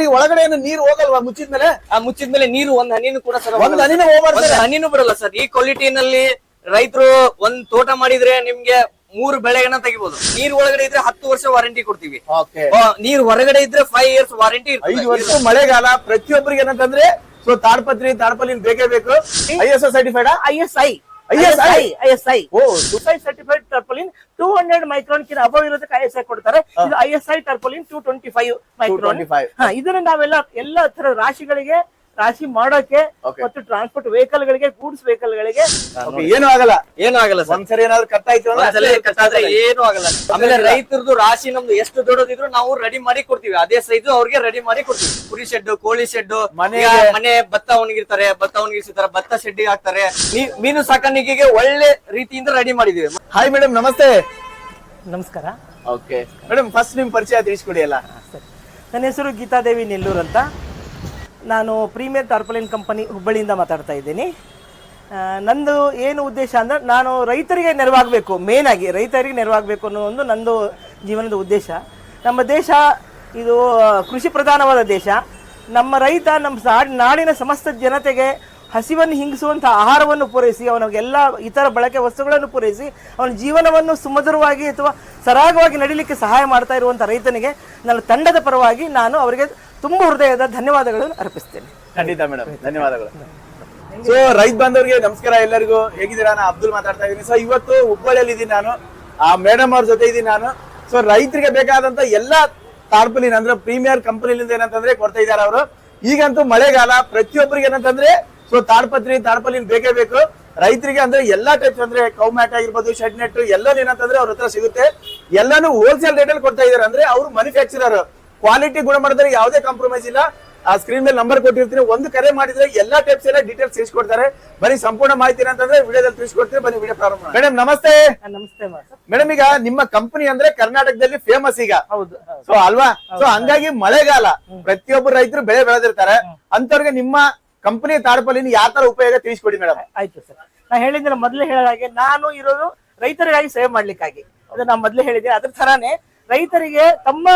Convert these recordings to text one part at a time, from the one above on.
ಸರಿ ಒಳಗಡೆ ಏನು ನೀರು ಹೋಗಲ್ವಾ ಮುಚ್ಚಿದ್ಮೇಲೆ ಆ ಮುಚ್ಚಿದ್ಮೇಲೆ ನೀರು ಒಂದ್ ಹನಿನೂ ಕೂಡ ಸರ್ ಒಂದ್ ಹನಿನೂ ಹೋಗ್ಬಾರ್ದು ಒಂದ್ ಹನಿನೂ ಬರಲ್ಲ ಸರ್. ಈ ಕ್ವಾಲಿಟಿನಲ್ಲಿ ರೈತರು ಒಂದ್ ತೋಟ ಮಾಡಿದ್ರೆ ನಿಮ್ಗೆ ಮೂರು ಬೆಳೆಗಳನ್ನ ತೆಗಿಬಹುದು ನೀರ್ ಒಳಗಡೆ ಇದ್ರೆ ಹತ್ತು ವರ್ಷ ವಾರಂಟಿ ಕೊಡ್ತೀವಿ. ನೀರ್ ಹೊರಗಡೆ ಇದ್ರೆ ಫೈವ್ ಇಯರ್ಸ್ ವಾರಂಟಿ ಐದು ವರ್ಷ ಮಳೆಗಾಲ ಪ್ರತಿಯೊಬ್ಬರಿಗೆ ಏನಂತಂದ್ರೆ ಸೊ ತಾಡ್ಪತ್ರಿ ತಾಡ್ಪಲಿನ್ ಬೇಕೇ ಬೇಕು. I S S certified ISI. ISI? ISI oh Dubai certified tarpaulin two hundred micron ಕಿಂತ ಅಬವ್ ಇರೋದಕ್ಕೆ ಐಎಸ್ಐ ಕೊಡ್ತಾರೆ ಇದು ISI tarpaulin two twenty five micron 225. ಇದನ್ನ ನಾವೆಲ್ಲ ಎಲ್ಲ ತರ ರಾಶಿಗಳಿಗೆ ರಾಶಿ ಮಾಡೋಕೆ. ಮತ್ತು ಟ್ರಾನ್ಸ್ಪೋರ್ಟ್ ವೆಹಿಕಲ್ ಗಳಿಗೆ ಗೂಡ್ಸ್ ವೆಹಿಕಲ್ ಗಳಿಗೆ ಏನು ಆಗಲ್ಲ. ಏನು ಆಗಲ್ಲ ಸಂಸಾರ ಒಂದ್ಸರಿ ಏನಾದ್ರು ಕಟ್ ಆಯ್ತು ಕಟ್ಟಾದ್ರೆ ಏನು ಆಗಲ್ಲ. ಆಮೇಲೆ ರೈತರದು ರಾಶಿ ನಮ್ದು ಎಷ್ಟು ದೊಡ್ಡದಿದ್ರು ನಾವು ರೆಡಿ ಮಾಡಿ ಕೊಡ್ತೀವಿ. ಅದೇ ಸೈಜ್ ಅವ್ರಿಗೆ ರೆಡಿ ಮಾಡಿ ಕೊಡ್ತೀವಿ. ಕುರಿ ಶೆಡ್ ಕೋಳಿ ಶೆಡ್ ಮನೆ ಮನೆ ಭತ್ತ ಒಣಗಿರ್ತಾರೆ ಭತ್ತ ಒಣಗಿರ್ತಾರೆ ಭತ್ತ ಶೆಡ್ ಹಾಕ್ತಾರೆ. ಮೀ- ಮೀನು ಸಾಕಾಣಿಕೆಗೆ ಒಳ್ಳೆ ರೀತಿಯಿಂದ ರೆಡಿ ಮಾಡಿದೀವಿ. ಹಾಯ್ ಮೇಡಮ್ ನಮಸ್ತೆ. ನಮಸ್ಕಾರ. ಓಕೆ ಮೇಡಮ್ ಫಸ್ಟ್ ನಿಮ್ ಪರಿಚಯ ತಿಳಿಸ್ಕೊಡಿ ಅಲ್ಲ ಸರಿ. ನನ್ನ ಹೆಸರು ಗೀತಾದೇವಿ ನೆಲ್ಲೂರ್ ಅಂತ. ನಾನು ಪ್ರೀಮಿಯರ್ ಟಾರ್ಪಲಿನ್ ಕಂಪನಿ ಹುಬ್ಬಳ್ಳಿಯಿಂದ ಮಾತಾಡ್ತಾ ಇದ್ದೀನಿ. ನಂದು ಏನು ಉದ್ದೇಶ ಅಂದರೆ ನಾನು ರೈತರಿಗೆ ನೆರವಾಗಬೇಕು ಮೇನ್ ಆಗಿ ರೈತರಿಗೆ ನೆರವಾಗಬೇಕು ಅನ್ನೋ ಒಂದು ನಂದು ಜೀವನದ ಉದ್ದೇಶ. ನಮ್ಮ ದೇಶ ಇದು ಕೃಷಿ ಪ್ರಧಾನವಾದ ದೇಶ. ನಮ್ಮ ರೈತ, ನಮ್ಮ ನಾಡಿನ ಸಮಸ್ತ ಜನತೆಗೆ ಹಸಿವನ್ನು ಹಿಂಗಿಸುವಂಥ ಆಹಾರವನ್ನು ಪೂರೈಸಿ, ಅವನಿಗೆಲ್ಲ ಇತರ ಬಳಕೆ ವಸ್ತುಗಳನ್ನು ಪೂರೈಸಿ, ಅವನ ಜೀವನವನ್ನು ಸುಮಧುರವಾಗಿ ಅಥವಾ ಸರಾಗವಾಗಿ ನಡೀಲಿಕ್ಕೆ ಸಹಾಯ ಮಾಡ್ತಾ ಇರುವಂಥ ರೈತನಿಗೆ ನನ್ನ ತಂಡದ ಪರವಾಗಿ ನಾನು ಅವರಿಗೆ ತುಂಬ ಹೃದಯದ ಧನ್ಯವಾದಗಳನ್ನು ಅರ್ಪಿಸ್ತೇನೆ. ಖಂಡಿತ ಮೇಡಮ್ ಧನ್ಯವಾದಗಳು. ಸೊ ರೈತ ಬಾಂಧವರಿಗೆ ನಮಸ್ಕಾರ ಎಲ್ಲರಿಗೂ. ಹೇಗಿದ್ದೀರಾ? ನಾನು ಅಬ್ದುಲ್ ಮಾತಾಡ್ತಾ ಇದ್ದೀನಿ. ಸೊ ಇವತ್ತು ಹುಬ್ಬಳ್ಳಿಯಲ್ಲಿ ಇದ್ದೀನಿ ನಾನು. ಆ ಮೇಡಮ್ ಅವ್ರ ಜೊತೆ ಇದ್ದೀನಿ ನಾನು. ಸೊ ರೈತರಿಗೆ ಬೇಕಾದಂತ ಎಲ್ಲಾ ತಾರ್ಪಲಿನ ಅಂದ್ರೆ ಪ್ರೀಮಿಯರ್ ಕಂಪನಿಲಿಂದ ಏನಂತಂದ್ರೆ ಕೊಡ್ತಾ ಇದ್ದಾರೆ ಅವರು. ಈಗಂತೂ ಮಳೆಗಾಲ, ಪ್ರತಿಯೊಬ್ಬರಿಗೆ ಏನಂತಂದ್ರೆ ಸೊ ತಾಡ್ಪತ್ರಿ, ತಾಡ್ಪಲಿನ್ ಬೇಕೇ ಬೇಕು. ರೈತರಿಗೆ ಅಂದ್ರೆ ಎಲ್ಲಾ ಟೈಪ್ಸ್ ಅಂದ್ರೆ ಕೌ ಮ್ಯಾಟ್ ಆಗಿರ್ಬೋದು ಶೆಡ್ ನೆಟ್ ಎಲ್ಲ ಏನಂತಂದ್ರೆ ಅವ್ರ ಹತ್ರ ಸಿಗುತ್ತೆ. ಎಲ್ಲಾನು ಹೋಲ್ಸೇಲ್ ರೇಟ್ ಅಲ್ಲಿ ಕೊಡ್ತಾ ಇದಾರೆ ಅಂದ್ರೆ ಅವ್ರು ಮ್ಯಾನುಫ್ಯಾಕ್ಚರರ್ ಕ್ವಾಲಿಟಿ ಗುಣಮಟ್ಟದಲ್ಲಿ ಯಾವುದೇ ಕಾಂಪ್ರಮೈಸ್ ಇಲ್ಲ. ಆ ಸ್ಕ್ರೀನ್ ಮೇಲೆ ನಂಬರ್ ಕೊಟ್ಟಿರ್ತೀನಿ. ಒಂದು ಕರೆ ಮಾಡಿದ್ರೆ ಎಲ್ಲಾ ಟೈಪ್ಸ್ ಎಲ್ಲ ಡೀಟೇಲ್ಸ್ ತಿಳಿಸ್ಕೊಡ್ತಾರೆ. ಬರಿ ಸಂಪೂರ್ಣ ಮಾಹಿತಿ ಅಂತಂದ್ರೆ ವಿಡಿಯೋದಲ್ಲಿ ತಿಳಿಸ್ಕೊಡ್ತೀನಿ. ಬನ್ನಿ ವಿಡಿಯೋ ಪ್ರಾರಂಭ ಮೇಡಮ್ ನಮಸ್ತೆ. ನಮಸ್ತೆ ಮೇಡಮ್ ಈಗ ನಿಮ್ಮ ಕಂಪನಿ ಅಂದ್ರೆ ಕರ್ನಾಟಕದಲ್ಲಿ ಫೇಮಸ್ ಈಗ. ಹೌದು. ಸೊ ಅಲ್ವಾ? ಸೊ ಹಂಗಾಗಿ ಮಳೆಗಾಲ ಪ್ರತಿಯೊಬ್ಬರು ರೈತರು ಬೆಳೆ ಬೆಳೆದಿರ್ತಾರೆ. ಅಂತವ್ರಿಗೆ ನಿಮ್ಮ ಕಂಪನಿ ತಾಡಪಲ್ಲಿ ಯಾವ ತರ ಉಪಯೋಗ ತಿಳಿಸ್ಕೊಡಿ ಮೇಡಮ್ ಆಯ್ತು ಸರ್. ನಾ ಹೇಳಿದ್ರೆ ಮೊದಲೇ ಹೇಳಿದ ಹಾಗೆ ನಾನು ಇರೋದು ರೈತರಿಗಾಗಿ ಸೇವ್ ಮಾಡ್ಲಿಕ್ಕಾಗಿ. ಅದು ನಾ ಮೊದಲೇ ಹೇಳಿದೆ ಅದ್ರ ತರಾನೇ ರೈತರಿಗೆ ತಮ್ಮ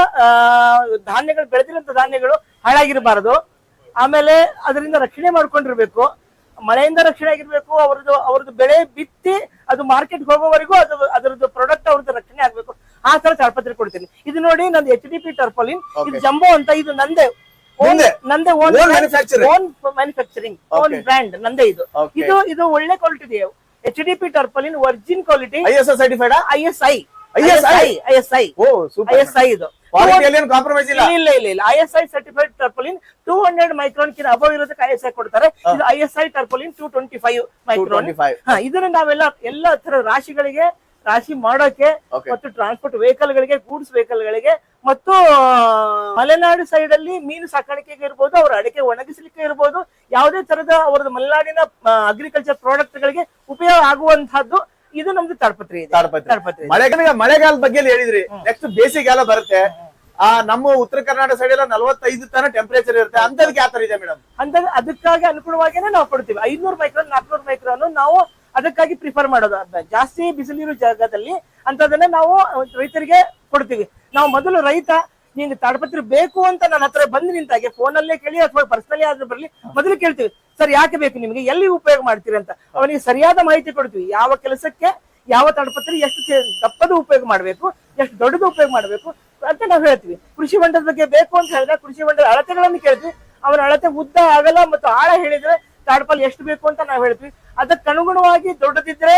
ಧಾನ್ಯಗಳು ಬೆಳೆದಿರುವಂತ ಧಾನ್ಯಗಳು ಹಾಳಾಗಿರಬಾರದು. ಆಮೇಲೆ ಅದರಿಂದ ರಕ್ಷಣೆ ಮಾಡ್ಕೊಂಡಿರ್ಬೇಕು. ಮಳೆಯಿಂದ ರಕ್ಷಣೆ ಆಗಿರ್ಬೇಕು ಅವ್ರದ್ದು ಅವ್ರದ್ದು ಬೆಳೆ ಬಿತ್ತಿ ಅದು ಮಾರ್ಕೆಟ್ ಹೋಗೋವರೆಗೂ ಅದು ಅದರದ್ದು ಪ್ರಾಡಕ್ಟ್ ಅವ್ರದ್ದು ರಕ್ಷಣೆ ಆಗ್ಬೇಕು. ಆ ತರ ತಾಳ್ಪತ್ರೆ ಕೊಡ್ತೀನಿ. ಇದು ನೋಡಿ ನಂದು ಎಚ್ ಡಿ ಪಿ ಟರ್ಪಲಿನ್ ಇದು ಜಂಬೋ ಅಂತ ಇದು ನಂದೇ. ಓನ್ ನಿಂದೆ? Own own manufacturing own. Brand ನಂದೇ ಇದು. ಇದು ಇದು ಒಳ್ಳೆ ಕ್ವಾಲಿಟಿ ಇದೆ. H D P tarpaulin virgin quality I S S certified I S I ISI? I S I oh super. S I ಇದು. ಕಾಂಪ್ರಮೈಸ್ ಇಲ್ಲ? ಇಲ್ಲ ಇಲ್ಲ ಇಲ್ಲ. I S I certified tarpaulin two hundred micron ಕಿಂತ above ಇರೋದಕ್ಕೆ I S I ಕೊಡ್ತಾರೆ. ಇದು I S I tarpaulin two twenty five micron 225. ಇದನ್ನ ನಾವೆಲ್ಲ ಎಲ್ಲ ತರ ರಾಶಿಗಳಿಗೆ ರಾಶಿ ಮಾಡೋಕೆ ಮತ್ತು ಟ್ರಾನ್ಸ್ಪೋರ್ಟ್ ವೆಹಿಕಲ್ ಗಳಿಗೆ ಗೂಡ್ಸ್ ವೆಹಿಕಲ್ ಗಳಿಗೆ ಮತ್ತು ಮಲೆನಾಡು ಸೈಡ್ ಅಲ್ಲಿ ಮೀನು ಸಾಕಾಣಿಕೆಗೆ ಇರ್ಬೋದು ಅವ್ರ ಅಡಿಕೆ ಒಣಗಿಸಲಿಕ್ಕೆ ಇರ್ಬೋದು ಯಾವುದೇ ತರದ ಅವರದ್ದು ಮಲೆನಾಡಿನ ಅಗ್ರಿಕಲ್ಚರ್ ಪ್ರಾಡಕ್ಟ್ ಗಳಿಗೆ ಉಪಯೋಗ ಆಗುವಂತಹದ್ದು ಇದು ನಮ್ದು ತಡಪತ್ರಿ ಇದೆ. ತಾಡ್ಪತ್ರೆ. ತಾಡ್ಪತ್ರೆ ಇದೆ. ಮಳೆಗಾಲ ಮಳೆಗಾಲದ ಬಗ್ಗೆ ಹೇಳಿದ್ರಿ. ನೆಕ್ಸ್ಟ್ ಬೇಸಿಗೆಗಾಲ ಬರುತ್ತೆ. ಆ ನಮ್ಮ ಉತ್ತರ ಕರ್ನಾಟಕ ಸೈಡ್ ಎಲ್ಲ ನಲವತ್ತೈದು ತರ ಟೆಂಪರೇಚರ್ ಇರುತ್ತೆ. ಅಂತದಕ್ಕೆ ಯಾವ ತರ ಇದೆ ಮೇಡಮ್ ಅಂತ ಅದಕ್ಕಾಗಿ ಅನುಗುಣವಾಗಿನೇ ನಾವು ಕೊಡ್ತೀವಿ. ಐದ್ನೂರು ಮೈಕ್ರೋನ್ ನಾಲ್ಕನೂರು ಮೈಕ್ರೋನ್ ನಾವು ಅದಕ್ಕಾಗಿ ಪ್ರಿಫರ್ ಮಾಡೋದು. ಅಂತ ಜಾಸ್ತಿ ಬಿಸಿಲಿರೋ ಜಾಗದಲ್ಲಿ ಅಂತದನ್ನ ನಾವು ರೈತರಿಗೆ ಕೊಡ್ತೀವಿ. ನಾವು ಮೊದಲು ರೈತ ನಿಂಗೆ ತಾಡಪತ್ರ ಬೇಕು ಅಂತ ನನ್ನ ಹತ್ರ ಬಂದು ನಿಂತಾಗೆ ಫೋನಲ್ಲೇ ಕೇಳಿ ಅಥವಾ ಪರ್ಸನಲಿ ಆದ್ರೂ ಬರಲಿ, ಮೊದಲು ಕೇಳ್ತೀವಿ, ಸರ್, ಯಾಕೆ ಬೇಕು ನಿಮಗೆ? ಎಲ್ಲಿ ಉಪಯೋಗ ಮಾಡ್ತೀರಿ ಅಂತ? ಅವನಿಗೆ ಸರಿಯಾದ ಮಾಹಿತಿ ಕೊಡ್ತೀವಿ, ಯಾವ ಕೆಲಸಕ್ಕೆ, ಯಾವ ತಾಡಪತ್ರ, ಎಷ್ಟು ದಪ್ಪದ ಉಪಯೋಗ ಮಾಡಬೇಕು, ಎಷ್ಟು ದೊಡ್ಡದು ಉಪಯೋಗ ಮಾಡಬೇಕು ಅಂತ ನಾವು ಹೇಳ್ತೀವಿ. ಕೃಷಿ ಹೊಂಡದ ಬಗ್ಗೆ ಬೇಕು ಅಂತ ಹೇಳಿದ್ರೆ ಕೃಷಿ ಹೊಂಡದ ಅಳತೆಗಳನ್ನು ಕೇಳ್ತೀವಿ. ಅವನ ಅಳತೆ ಉದ್ದ ಆಗಲ್ಲ ಮತ್ತು ಆಳ ಹೇಳಿದ್ರೆ ತಾಡ್ಪಲ್ ಎಷ್ಟು ಬೇಕು ಅಂತ ನಾವು ಹೇಳ್ತೀವಿ. ಅದಕ್ಕೆ ಅನುಗುಣವಾಗಿ ದೊಡ್ಡದಿದ್ರೆ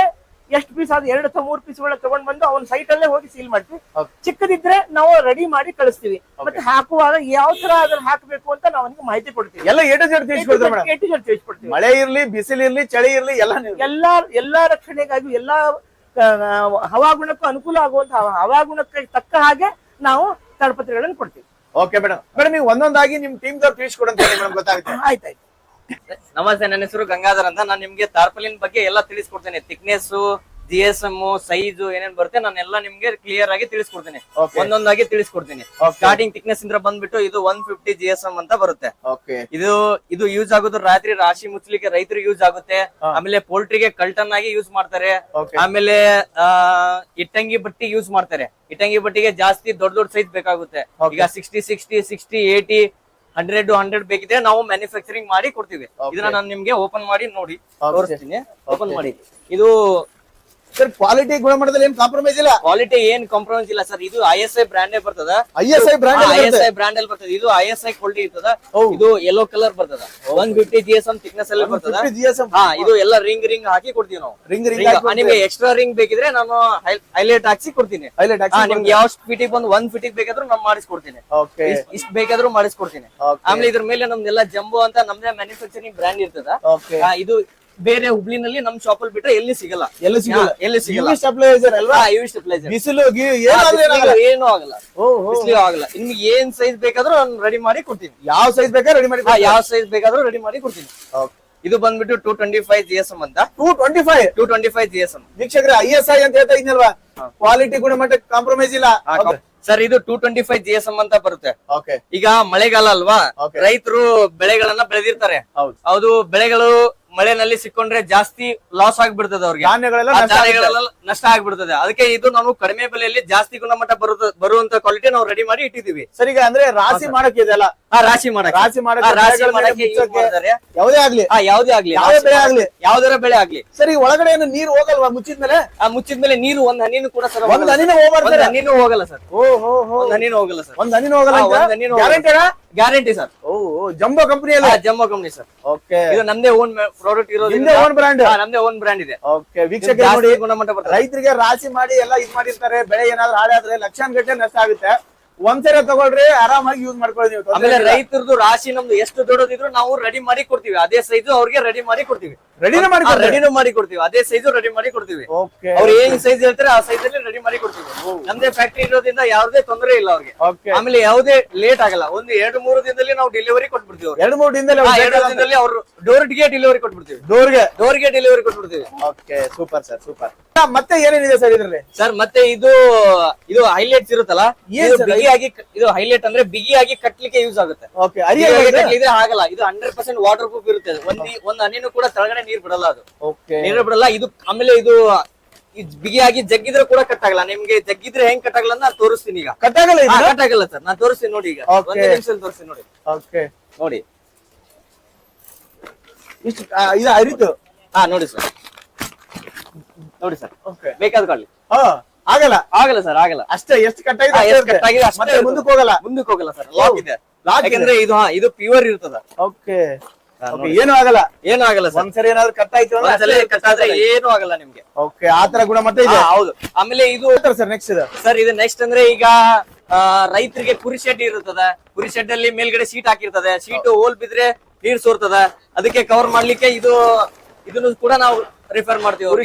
ಎಷ್ಟು ಪೀಸ್ ಆದ ಎರಡು ಅಥವಾ ಮೂರು ಪೀಸ್ ತಗೊಂಡ್ ಬಂದು ಅವ್ನ ಸೈಟ್ ಅಲ್ಲೇ ಹೋಗಿ ಸೀಲ್ ಮಾಡ್ತೀವಿ. ಚಿಕ್ಕದಿದ್ರೆ ನಾವು ರೆಡಿ ಮಾಡಿ ಕಳಿಸ್ತೀವಿ. ಮತ್ತೆ ಹಾಕುವಾಗ ಯಾವ ತರ ಅದನ್ನ ಹಾಕಬೇಕು ಅಂತ ನಾವು ಅವನಿಗೆ ಮಾಹಿತಿ ಕೊಡ್ತೀವಿ. ಎಲ್ಲ ಏಟು ಜೆಡ್ ತಿಳಿಸ್ಕೊಡ್ತೀವಿ. ಮಳೆ ಇರ್ಲಿ ಬಿಸಿಲು ಇರ್ಲಿ ಚಳಿ ಇರ್ಲಿ ಎಲ್ಲ ಎಲ್ಲಾ ಎಲ್ಲಾ ರಕ್ಷಣೆಗಾಗಿ ಎಲ್ಲಾ ಹವಾಗುಣಕ್ಕೂ ಅನುಕೂಲ ಆಗುವಂತ ಹವಾಗುಣಕ್ಕೆ ತಕ್ಕ ಹಾಗೆ ನಾವು ತಡಪತ್ರಗಳನ್ನು ಕೊಡ್ತೀವಿ. Okay madam. ಮೇಡಮ್ ನೀವು ಒಂದೊಂದಾಗಿ ನಿಮ್ ಟೀಮ್ ದವ್ರು ತಿಳಿಸ್ಕೊಡಂತ ಮೇಡಮ್ ಗೊತ್ತಾಗುತ್ತೆ. ಆಯ್ತಾಯ್ತು ನಮಸ್ತೆ ನನ್ನ ಹೆಸರು ಗಂಗಾಧರ್ ಅಂತ. ನಾನು ನಿಮ್ಗೆ ತಾರ್ಪಲಿನ್ ಬಗ್ಗೆ ಎಲ್ಲ ತಿಳಿಸ್ಕೊಡ್ತೇನೆ. Thickness G S M size ಏನೇನ್ ಬರುತ್ತೆ ನಾನು ಎಲ್ಲ ನಿಮ್ಗೆ ಕ್ಲಿಯರ್ ಆಗಿ ತಿಳಿಸ್ಕೊಡ್ತೇನೆ. ಒಂದೊಂದಾಗಿ ತಿಳಿಸ್ಕೊಡ್ತೀನಿ. ಸ್ಟಾರ್ಟಿಂಗ್ ಥಿಕ್ನೆಸ್ ಇಂದ ಬಂದ್ಬಿಟ್ಟು ಇದು one fifty G S M ಅಂತ ಬರುತ್ತೆ. ಇದು ಇದು ಯೂಸ್ ಆಗೋದು ರಾತ್ರಿ ರಾಶಿ ಮುಚ್ಚಲಿಕ್ಕೆ ರೈತರು ಯೂಸ್ ಆಗುತ್ತೆ. ಆಮೇಲೆ ಪೋಲ್ಟ್ರಿಗೆ ಕಲ್ಟನ್ ಆಗಿ ಯೂಸ್ ಮಾಡ್ತಾರೆ. ಆಮೇಲೆ ಆ ಇಟ್ಟಂಗಿ ಬಟ್ಟಿ ಯೂಸ್ ಮಾಡ್ತಾರೆ. ಇಟ್ಟಂಗಿ ಬಟ್ಟಿಗೆ ಜಾಸ್ತಿ ದೊಡ್ಡ ದೊಡ್ಡ ಸೈಜ್ ಬೇಕಾಗುತ್ತೆ. ಈಗ sixty sixty sixty eighty hundred hundred ಬೇಕಿದೆ ನಾವು ಮ್ಯಾನುಫ್ಯಾಕ್ಚರಿಂಗ್ ಮಾಡಿ ಕೊಡ್ತೀವಿ. ಇದನ್ನ ನಾನು ನಿಮ್ಗೆ ಓಪನ್ ಮಾಡಿ ನೋಡಿ ತೋರಿಸ್ತೀನಿ. ಓಪನ್ ಮಾಡಿ. ಇದು ಸರ್ ಕ್ವಾಲಿಟಿ ಗುಣಮಟ್ಟದಲ್ಲಿ ಏನ್ ಕಾಂಪ್ರಮೈಸ್ ಇಲ್ಲ? ಕ್ವಾಲಿಟಿ ಏನ್ ಕಾಂಪ್ರಮೈಸ್ ಇಲ್ಲ ಸರ್ ಇದು ಐ ಎಸ್ ಐ ಬ್ರಾಂಡ್ ಬರ್ತದ. I S I brand I S I brand ಅಲ್ಲಿ ಬರ್ತದೆ. ಇದು ಐ ಎಸ್ ಐ ಕ್ವಾಲಿಟಿ ಇರ್ತದ. ಇದು ಯೆಲ್ಲೋ ಕಲರ್ ಬರ್ತದ. One fifty G S M thickness ಅಲ್ಲಿ ಬರ್ತದ. ಹಾ ಇದು ಎಲ್ಲ ರಿಂಗ್ ರಿಂಗ್ ಹಾಕಿ ಕೊಡ್ತೀವಿ ನಾವು. ರಿಂಗ್ ರಿಂಗ್ ನಿಮ್ಗೆ ಎಕ್ಸ್ಟ್ರಾ ರಿಂಗ್ ಬೇಕಿದ್ರೆ ನಾನು ಹೈಲೈಟ್ ಹಾಕ್ಸಿ ಕೊಡ್ತೀನಿ. ಹೈಲೈಟ್ ಹಾಕಿ ನಿಮ್ಗೆ ಯಾವ ಫಿಟಿಗೆ ಬಂದು ಒಂದ್ ಫಿಟಿಗೆ ಬೇಕಾದ್ರೂ ನಾನು ಮಾಡಿಸ್ಕೊಡ್ತೀನಿ. ಇಷ್ಟ್- ಬೇಕಾದ್ರೂ ಮಾಡಿಸ್ಕೊಡ್ತೀನಿ. ಆಮೇಲೆ ಇದ್ರ ಮೇಲೆ ನಮ್ದೆಲ್ಲ ಜಂಬೋ ಅಂತ ನಮ್ದೇ ಮ್ಯಾನುಫ್ಯಾಕ್ಚರಿಂಗ್ ಬ್ರಾಂಡ್ ಇರ್ತದ. ಇದು ಬೇರೆ ಹುಬ್ಳಿನಲ್ಲಿ ನಮ್ ಶಾಪ್ ಅಲ್ಲಿ ಬಿಟ್ರೆ ಎಲ್ಲಿ ಸಿಗಲ್ಲ. ಎಲ್ಲಿ ಸಿಗಲ್ಲ? ಎಲ್ಲಿ ಸಿಗಲ್ಲ? ಸ್ಟೆಪ್ಲೈಸರ್ ಅಲ್ವಾ? ಇವು stabilizer. ಬಿಸಿಲು ಏನು ಆಗಲ್ಲ. ಓ. ಆಗಲ್ಲ. ನಿಮ್ಗೆ ಏನ್ ಸೈಜ್ ಬೇಕಾದ್ರೂ ನಾನು ರೆಡಿ ಮಾಡಿ ಕೊಡ್ತೀನಿ. ಯಾವ ಸೈಜ್ ಬೇಕಾ ರೆಡಿ ಮಾಡಿ ಯಾವ ಸೈಜ್ ಬೇಕಾದ್ರೂ ರೆಡಿ ಮಾಡಿ ಕೊಡ್ತೀನಿ. ಇದು ಬಂದ್ಬಿಟ್ಟು two twenty five G S M ಅಂತ. Two twenty five two twenty five G S M ವೀಕ್ಷಕರ ಐ ಎಸ್ ಐ ಅಂತ ಹೇಳ್ತಾ ಇದ್ನಲ್ವಾ? ಕ್ವಾಲಿಟಿ ಗುಣಮಟ್ಟ ಕಾಂಪ್ರಮೈಸ್ ಇಲ್ಲ. ಸರ್ ಇದು two twenty five G S M ಅಂತ ಬರುತ್ತೆ. ಓಕೆ ಈಗ ಮಳೆಗಾಲ ಅಲ್ವಾ? ರೈತರು ಬೆಳೆಗಳನ್ನ ಬೆಳೆದಿರ್ತಾರೆ. ಹೌದು. ಹೌದು ಬೆಳೆಗಳು ಮಳೆನಲ್ಲಿ ಸಿಕ್ಕೊಂಡ್ರೆ ಜಾಸ್ತಿ ಲಾಸ್ ಆಗ್ಬಿಡ್ತದೆ ಅವ್ರಿಗೆ. ಧಾನ್ಯಗಳೆಲ್ಲ ನಷ್ಟ. ಆಗ್ಬಿಡ್ತದೆ. ಅದಕ್ಕೆ ಇದು ನಾವು ಕಡಿಮೆ ಬೆಲೆಯಲ್ಲಿ ಜಾಸ್ತಿ ಗುಣಮಟ್ಟ ಬರುತ್ತ ಬರುವಂತ ಕ್ವಾಲಿಟಿ ನಾವು ರೆಡಿ ಮಾಡಿ ಇಟ್ಟಿದೀವಿ ಸರಿ ಅಂದ್ರೆ ರಾಶಿ ಮಾಡಕ್ ಇದೆಲ್ಲ ಆ ರಾಶಿ ಮಾಡಕ್ ರಾಶಿ ಮಾಡಕ್ ರಾಶಿ ಮಾಡಕ್ ಯಾವ್ದೇ ಮಾಡಕ್ಕೆ use ಯಾವುದೇ ಆಗ್ಲಿ. ಆ, ಯಾವ್ದೇ ಆಗ್ಲಿ. ಯಾವ್ದೇ ಬೆಳೆ ಆಗ್ಲಿ. ಯಾವ್ದಾರ ಬೆಳೆ ಆಗ್ಲಿ. ಸರಿ ಒಳಗಡೆ ಏನು ನೀರು ಹೋಗಲ್ವಾ? ಮುಚ್ಚಿದ್ಮೇಲೆ? ಆ ಮುಚ್ಚಿದ್ಮೇಲೆ ನೀರು ಒಂದ್ ಹನಿನೂ ಕೂಡ ಸರ್ ಒಂದ್ ಹನಿನೂ ಹೋಗ್ಬಾರ್ದು ಹನಿನೂ ಹೋಗಲ್ಲ ಸರ್. ಓ ಹೋ ಒಂದ್ ಹನಿನೂ ಹೋಗಲ್ಲ ಸರ್. ಒಂದ್ ಹನಿನೂ ಹೋಗಲ್ಲ ಒಂದ್ ಹನಿನೂ. Guarantee guarantee sir. ಓ ಜಂಬೋ ಅಲ್ಲ ಜಂಬೋ ಕಂಪನಿ ಸರ್. ಓಕೆ ಇದು ನಮ್ದೇ ಓನ್ ಪ್ರಾಡಕ್ಟ್ ಇರೋದ್ರಿಂದ ಓನ್? ಹಾ, ನಮ್ದೇ ಓನ್ ಬ್ರ್ಯಾಂಡ್ ಇದೆ. ಓಕೆ ಇದು ವೀಕ್ಷಕ ನೋಡಿ ಗುಣಮಟ್ಟ ಬರ್ತದೆ. ರೈತರಿಗೆ ರಾಶಿ ಮಾಡಿ ಎಲ್ಲ ಇದ್ ಮಾಡಿರ್ತಾರೆ ಬೆಳೆ ಏನಾದ್ರು ಹಾಳಾದ್ರೆ ಲಕ್ಷಾನ್ಗಟ್ಟಲೆ ನಷ್ಟ ಆಗುತ್ತೆ. ಒಂದ್ಸರಿ ತಗೊಳ್ರಿ ಆರಾಮಾಗಿ ಯೂಸ್ ಮಾಡ್ಕೊಳ್ಳಿ ನೀವು. ಆಮೇಲೆ. ರೈತರದು ರಾಶಿ ನಮ್ದು ಎಷ್ಟು ದೊಡ್ಡದಿದ್ರು ನಾವು ರೆಡಿ ಮಾಡಿ ಕೊಡ್ತೀವಿ. ಅದೇ ಸೈಜು ಅವ್ರಿಗೆ ರೆಡಿ ಮಾಡಿ ಕೊಡ್ತೀವಿ. ರೆಡಿ ಮಾಡಿ ರೆಡಿನೂ ಮಾಡಿ ಕೊಡ್ತೀವಿ. ಅದೇ ಸೈಜು ರೆಡಿ ಮಾಡಿ ಕೊಡ್ತೀವಿ. ಅವ್ರು ಏನ್ ಸೈಜ್ ಹೇಳ್ತಾರೆ ಆ ಸೈಜ್ ಅಲ್ಲಿ ರೆಡಿ ಮಾಡಿ ಕೊಡ್ತೀವಿ. ನಮ್ದೇ ಫ್ಯಾಕ್ಟರಿ ಇರೋದ್ರಿಂದ ಯಾವ್ದೇ ತೊಂದರೆ ಇಲ್ಲ ಅವ್ರಿಗೆ. ಆಮೇಲೆ ಯಾವುದೇ ಲೇಟ್ ಆಗಲ್ಲ. ಒಂದು ಎರಡು ಮೂರು ದಿನದಲ್ಲಿ ನಾವು ಡೆಲಿವರಿ ಕೊಟ್ಬಿಡ್ತೀವಿ ಎರಡು ಮೂರು ದಿನದಲ್ಲಿ ಎರಡು ದಿನದಲ್ಲಿ ಅವ್ರು ಡೋರ್ಗೆ ಡೆಲಿವರಿ ಕೊಟ್ಬಿಡ್ತೀವಿ. ಡೋರ್ಗೆ ಡೋರ್ಗೆ ಡೆಲಿವರಿ ಕೊಟ್ಬಿಡ್ತೀವಿ. ಓಕೆ ಸೂಪರ್ ಸರ್ ಸೂಪರ್ ಮತ್ತೆ ಏನೇನಿದೆ ಸರ್ ಇದ್ರಲ್ಲಿ? ಸರ್ ಮತ್ತೆ ಇದು ಇದು ಹೈಲೈಟ್ಸ್ ಇರುತ್ತಲ್ಲ? ಏನ್ ಇದು sir ಬಿಗಿಯಾಗಿ ಕ- ಇದು ಹೈಲೈಟ್ ಅಂದ್ರೆ ಬಿಗಿಯಾಗಿ ಕಟ್ಲಿಕ್ಕೆ ಯೂಸ್ ಆಗುತ್ತೆ. ಓಕೆ ಅರಿಯ ಬಿಗಿಯಾಗಿ ಕಟ್ಲಿದ್ರೆ ಆಗಲ್ಲ. ಇದು ಹಂಡ್ರೆಡ್ ಪರ್ಸೆಂಟ್ ವಾಟರ್ ಪ್ರೂಫ್ ಇರುತ್ತೆ. ಒಂದ್ ಒಂದ್ ಹನಿನೂ ಕೂಡ ತಳಗಡೆ ನೀರ್ ಬಿಡಲ್ಲ ಅದು. ಓಕೆ ನೀರು ಬಿಡಲ್ಲ ಇದು ಆಮೇಲೆ ಇದು ಇದ್ ಬಿಗಿಯಾಗಿ ಜಗ್ಗಿದ್ರೆ ಕೂಡ ಕಟ್ ಆಗಲ್ಲ ನಿಮ್ಗೆ ಜಗ್ಗಿದ್ರೆ ಹೆಂಗ್ ಕಟ್ಟಾಗಲ್ಲ ಅಂತ ನಾನ್ ತೋರಿಸ್ತೀನಿ ಈಗ. ಕಟ್ಟಾಗಲ್ಲ ಆಗಲ್ಲ ಇದು ಆಗಲ್ಲ ಸರ್. ನಾನ್ ತೋರಿಸ್ತೀನಿ ನೋಡಿ ಈಗ. Okay. ಒಂದೇ ನಿಮಿಷದಲ್ಲಿ ತೋರಿಸ್ತೀನಿ ನೋಡಿ. ಓಕೆ ನೋಡಿ. ಇಷ್ಟು ಆ, ಇದು ಅರಿತು ಹಾ ನೋಡಿ ಸರ್. ನೋಡಿ ಸರ್. ಓಕೆ ಬೇಕಾದ ಕಾಡ್ಲಿ. ಹಾ ಆಗಲ್ಲ. ಆಗಲ್ಲ ಸರ್ ಆಗಲ್ಲ. ಅಷ್ಟೇ ಎಷ್ಟು ಕಟ್ ಆಗಿದೆ ಅಷ್ಟೇ ಮುಂದಕ್ಕೆ ಹೋಗಲ್ಲ. ಮುಂದಕ್ಕೆ ಹೋಗಲ್ಲ ಸರ್. ಲಾಕ್ ಇದೆ. ಲಾಕ್ ಅಂದ್ರೆ ಇದು. ಹಾ ಇದು ಪ್ಯೂರ್ ಇರ್ತದ. ಓಕೆ ಏನು ಆಗಲ್ಲ. ಏನು ಆಗಲ್ಲ ಸರ್. ಒಂದ್ಸರಿ ಏನಾದ್ರು ಕಟ್ ಅಂದ್ರೆ ಕಟ್ ಏನು ಆಗಲ್ಲ ನಿಮ್ಗೆ. ಓಕೆ ಆತರ ಗುಣಮಟ್ಟ ಇದೆ? ಹೌದು. ಆಮೇಲೆ ಇದು ಸರ್ ನೆಕ್ಸ್ಟ್ ಇದು. ಸರ್ ಇದು ನೆಕ್ಸ್ಟ್ ಅಂದ್ರೆ ಈಗ ರೈತರಿಗೆ ಕುರಿ ಶೆಡ್ ಇರುತ್ತದ. ಕುರಿ ಶೆಡ್ ಅಲ್ಲಿ ಮೇಲ್ಗಡೆ ಸೀಟ್ ಹಾಕಿರ್ತದೆ. ಸೀಟ್ ಹೋಲ್ ಬಿದ್ರೆ ನೀರ್ ಸೋರ್ತದ. ಅದಕ್ಕೆ ಕವರ್ ಮಾಡ್ಲಿಕ್ಕೆ ಇದು ಇದನ್ನು ಕೂಡ ನಾವು ರಿಫರ್ ಮಾಡ್ತೀವಿ ಕುರಿ.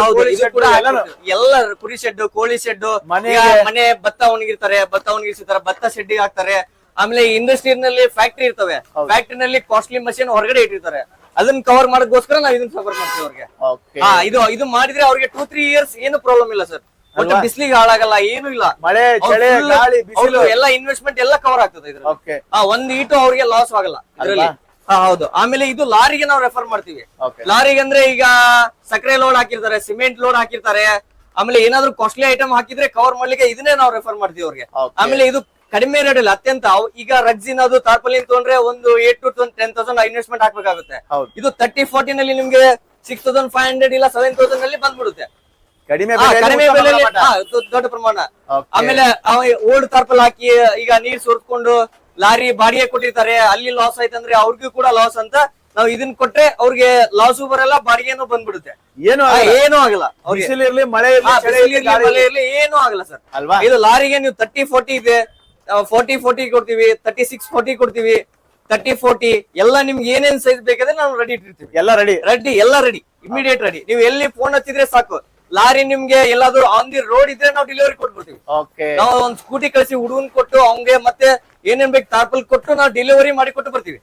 ಹಾಕ್ಬಿಡ್ತೀವಿ. ಎಲ್ಲ ಕುರಿ ಶೆಡ್ ಕೋಳಿ ಶೆಡ್ ಮನೆ ಮನೆ ಭತ್ತ ಒಣಗಿರ್ತಾರೆ ಭತ್ತ ಒಣಗಿರ್ತಾರೆ ಭತ್ತ ಶೆಡ್ ಹಾಕ್ತಾರೆ. ಆಮೇಲೆ ಇಂಡಸ್ಟ್ರಿ ನಲ್ಲಿ ಫ್ಯಾಕ್ಟ್ರಿ ಇರ್ತವೆ. ಫ್ಯಾಕ್ಟ್ರಿ ನಲ್ಲಿ ಕಾಸ್ಟ್ಲಿ ಮಷೀನ್ ಹೊರಗಡೆ ಇಟ್ಟಿರ್ತಾರೆ. ಅದನ್ನ ಕವರ್ ಮಾಡೋದಕ್ಕೋಸ್ಕರ ನಾವು ಇದನ್ನ ಸಫರ್ ಮಾಡ್ತೀವಿ ಅವ್ರಿಗೆ. ಇದು ಇದು ಮಾಡಿದ್ರೆ ಅವ್ರಿಗೆ ಟೂ ತ್ರೀ ಇಯರ್ಸ್ ಏನು ಪ್ರಾಬ್ಲಮ್ ಇಲ್ಲ ಸರ್ ಒಟ್ಟು ಬಿಸಿಲಿಗೆ ಹಾಳಾಗಲ್ಲ ಏನು ಇಲ್ಲ. ಮಳೆ ಚಳಿ ಗಾಳಿ ಬಿಸಿಲು. ಎಲ್ಲ ಇನ್ವೆಸ್ಟ್ಮೆಂಟ್ ಎಲ್ಲ ಕವರ್ ಆಗ್ತದೆ ಹಾ ಒಂದ್ ಈಟು ಅವ್ರಿಗೆ ಲಾಸ್ ಆಗಲ್ಲ ಇದ್ರಲ್ಲಿ. ಹಾ ಹೌದು. ಆಮೇಲೆ ಇದು ಲಾರಿಗೆ ನಾವು ರೆಫರ್ ಮಾಡ್ತೀವಿ. ಲಾರಿಗೆ ಅಂದ್ರೆ ಈಗ ಸಕ್ಕರೆ ಲೋಡ್ ಹಾಕಿರ್ತಾರೆ ಸಿಮೆಂಟ್ ಲೋಡ್ ಹಾಕಿರ್ತಾರೆ. ಆಮೇಲೆ ಏನಾದ್ರು ಕಾಸ್ಟ್ಲಿ ಐಟಮ್ ಹಾಕಿದ್ರೆ ಕವರ್ ಮಾಡ್ಲಿಕ್ಕೆ ಇದನ್ನೇ ನಾವು ರೆಫರ್ ಮಾಡ್ತೀವಿ ಅವ್ರಿಗೆ. ಆಮೇಲೆ ಇದು ಕಡಿಮೆ ರೇಟ್ ಅಲ್ಲಿ ಅತ್ಯಂತ ಈಗ ರಗ್ಜಿನ್ ಅದು ತಾರ್ಪಲಿನ್ ತಗೊಂಡ್ರೆ ಒಂದು eight to ten thousand investment ಹಾಕ್ಬೇಕಾಗುತ್ತೆ. ಇದು ತರ್ಟಿ ಫೋರ್ಟಿ ಅಲ್ಲಿ ನಿಮ್ಗೆ ಸಿಕ್ಸ್ ತೌಸಂಡ್ ಫೈವ್ ಹಂಡ್ರೆಡ್ ಇಲ್ಲ ಸೆವೆನ್ ತೌಸಂಡ್ ಅಲ್ಲಿ ಬಂದ್ಬಿಡುತ್ತೆ. ಕಡಿಮೆ ದೊಡ್ಡ ಪ್ರಮಾಣ. ಆಮೇಲೆ ಓಲ್ಡ್ ತಾರ್ಪಲ್ ಹಾಕಿ ಈಗ ನೀರ್ ಸುರ್ಸ್ಕೊಂಡು ಲಾರಿ ಬಾಡಿಗೆ ಕೊಟ್ಟಿರ್ತಾರೆ ಅಲ್ಲಿ ಲಾಸ್ ಆಯ್ತಂದ್ರೆ ಅವ್ರಿಗೂ ಕೂಡ ಲಾಸ್ ಅಂತ ನಾವು ಇದನ್ ಕೊಟ್ರೆ ಅವ್ರಿಗೆ ಲಾಸು ಬರಲ್ಲ ಬಾಡಿಗೆನೂ ಬಂದ್ಬಿಡುತ್ತೆ. ಏನು. ಏನೂ ಆಗಲ್ಲ. ಇರ್ಲಿ ಮಳೆ ಇರ್ಲಿ ಮಳೆ ಇರ್ಲಿ. ಏನು ಏನೂ ಆಗಲ್ಲ ಸರ್. ಅಲ್ವಾ? ಇದು ಲಾರಿಗೆ ನೀವು ತರ್ಟಿ ಫೋರ್ಟಿ ಇದೆ. ಫೋರ್ಟಿ ಫೋರ್ಟಿ ಕೊಡ್ತೀವಿ ತರ್ಟಿ ಸಿಕ್ಸ್ ಫೋರ್ಟಿ ಕೊಡ್ತೀವಿ ತರ್ಟಿ ಫೋರ್ಟಿ ಎಲ್ಲ ನಿಮ್ಗೆ ಏನೇನ್ ಸೈಜ್ ಬೇಕಾದ್ರೆ ನಾವು ರೆಡಿ ಇಟ್ಟಿರ್ತೀವಿ. ಎಲ್ಲ ರೆಡಿ ರೆಡಿ ಎಲ್ಲ ರೆಡಿ ಇಮಿಡಿಯೇಟ್ ರೆಡಿ ನೀವು ಎಲ್ಲಿ ಫೋನ್ ಹಚ್ಚಿದ್ರೆ ಸಾಕು. ಲಾರಿ ನಿಮ್ಗೆ ಎಲ್ಲಾದ್ರೂ ಆನ್ ದಿ ರೋಡ್ ಇದ್ರೆ ನಾವು ಡೆಲಿವರಿ ಕೊಟ್ಬಿಡ್ತೀವಿ. ನಾವು ಒಂದ್ ಸ್ಕೂಟಿ ಕಳಿಸಿ ಹುಡುಗನ್ ಕೊಟ್ಟು ಅವ್ಗೆ ಮತ್ತೆ ಏನೇನ್ ಬೇಕು ತಾರ್ಪಲ್ ಕೊಟ್ಟು ನಾವು ಡೆಲಿವರಿ ಮಾಡಿ ಕೊಟ್ಟು ಬರ್ತೀವಿ.